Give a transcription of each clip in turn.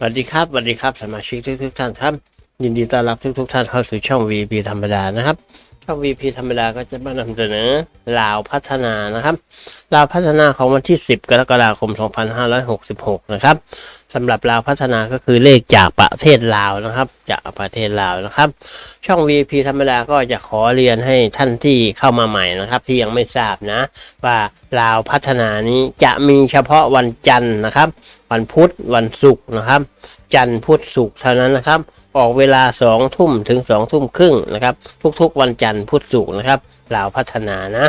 สวัสดีครับสวัสดีครับสมาชิกทุกทุกท่านครับ ยินดีต้อนรับทุกทุกท่านเข้าสู่ช่อง VP ธรรมดานะครับ ช่อง VP ธรรมดาก็จะมานำเสนอลาวพัฒนานะครับลาวพัฒนาของวันที่ 10 กรกฎาคม 2566 นะครับ สำหรับลาวพัฒนาก็คือเลขจากประเทศลาวนะครับ จากประเทศลาวนะครับ ช่อง VP ธรรมดาก็จะขอเรียนให้ท่านที่เข้ามาใหม่นะครับ ที่ยังไม่ทราบนะ ว่าลาวพัฒนานี้จะมีเฉพาะวันจันทร์นะครับ วันพุธวันศุกร์นะครับ จันทร์พุธศุกร์เท่านั้นนะครับ ออกเวลาสองทุ่มถึงสองทุ่มครึ่งนะครับ ทุกๆ วันจันทร์พุธศุกร์นะครับลาวพัฒนานะ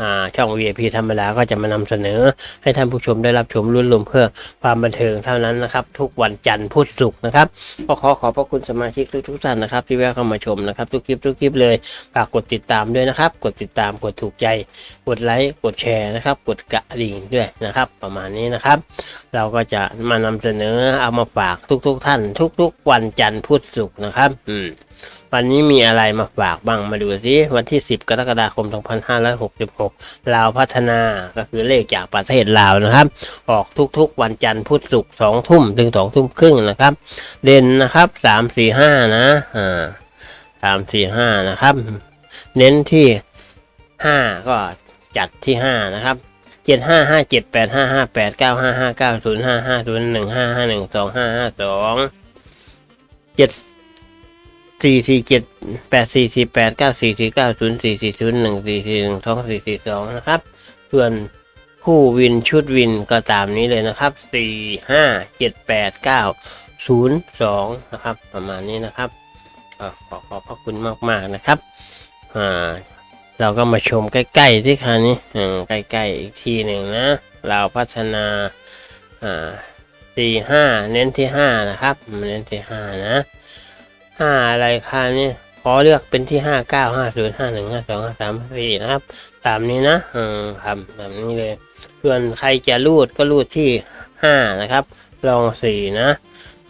อ่าช่อง VIP ธรรมดาก็จะมานำเสนอ ให้ท่านผู้ชมได้รับชมรุ่นรวมเพื่อความบันเทิงเท่านั้นนะครับ ทุกวันจันทร์พุธศุกร์นะครับก็ขอขอบพระคุณสมาชิกทุกท่านนะครับ ที่แวะเข้ามาชมนะครับ ทุกคลิปทุกคลิปเลยฝากกดติดตามด้วยนะครับ กดติดตามกดถูกใจ กดไลค์กดแชร์นะครับ กดกระดิ่งด้วยนะครับ ประมาณนี้นะครับ เราก็จะมานำเสนอเอามาฝากทุกๆทท่าน ทุกๆ วันจันทร์พุธศุกร์นะครับ อืมวันนี้มีอะไรมาฝากบ้างมาดูสิวันที่ 10 กรกฎาคม 2566 ลาวพัฒนาก็คือเลขจากประเทศลาวนะครับ ออกทุกๆ วันจันทร์พุธศุกร์สองทุ่มถึงสองทุ่มครึ่งนะครับ เด่นนะครับสามสี่ห้านะอ่าสามสี่ห้านะครับ เน้นที่ห้าก็จัดที่ห้านะครับ เจ็ดห้าห้าเจ็ดแปดห้าห้าแปดเก้าห้าห้าเก้าศูนย์ห้าห้าศูนย์หนึ่งห้าห้าหนึ่งสองห้าห้าสองเจ็ดสี่สี่เจ็ดแปดสี่สี่แปดเก้าสี่สี่เก้าศูนย์สี่สี่ศูนย์หนึ่งสี่สี่หนึ่งสองสี่สี่สองนะครับ ส่วนผู้วินชุดวินก็ตามนี้เลยนะครับสี่ห้าเจ็ดแปดเก้าศูนย์สองนะครับ ประมาณนี้นะครับขอขอบพระคุณมาก ๆ นะครับอ่า เราก็มาชมใกล้ๆที่คันนี้ใกล้ๆอีกทีหนึ่งนะ เราพัฒนาอ่าสี่ห้าเน้นที่ห้านะครับ เน้นที่ห้านะห้าอะไรคันนี้ขอเลือกเป็นที่ห้าเก้าห้าศูนย์ห้าหนึ่งห้าสองห้าสามสี่นะครับ ตามนี้นะอืมครับตามนี้เลย ส่วนใครจะรูดก็รูดที่ห้านะครับ ลองสี่นะ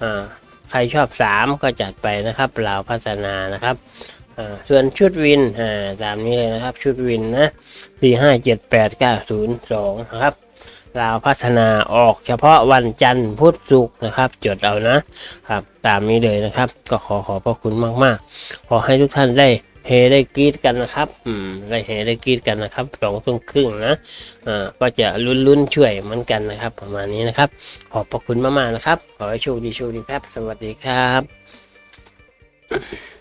อ่าใครชอบสามก็จัดไปนะครับเราพัฒนานะครับ อ่าส่วนชุดวินอ่าตามนี้เลยนะครับ ชุดวินนะสี่ห้าเจ็ดแปดเก้าศูนย์สองนะครับลาวพัฒนาออกเฉพาะวันจันทร์พุธศุกร์นะครับ จดเอานะครับ ตามนี้เลยนะครับ ก็ขอขอบพระคุณมากๆ ขอให้ทุกท่านได้เฮได้กรีดกันนะครับอืมได้เฮได้กรีดกันนะครับสองทุ่มครึ่งนะอ่าก็จะลุ้นๆช่วยเหมือนกันนะครับ ประมาณนี้นะครับ ขอบพระคุณมากๆนะครับ ขอให้โชคดีโชคดีครับ สวัสดีครับ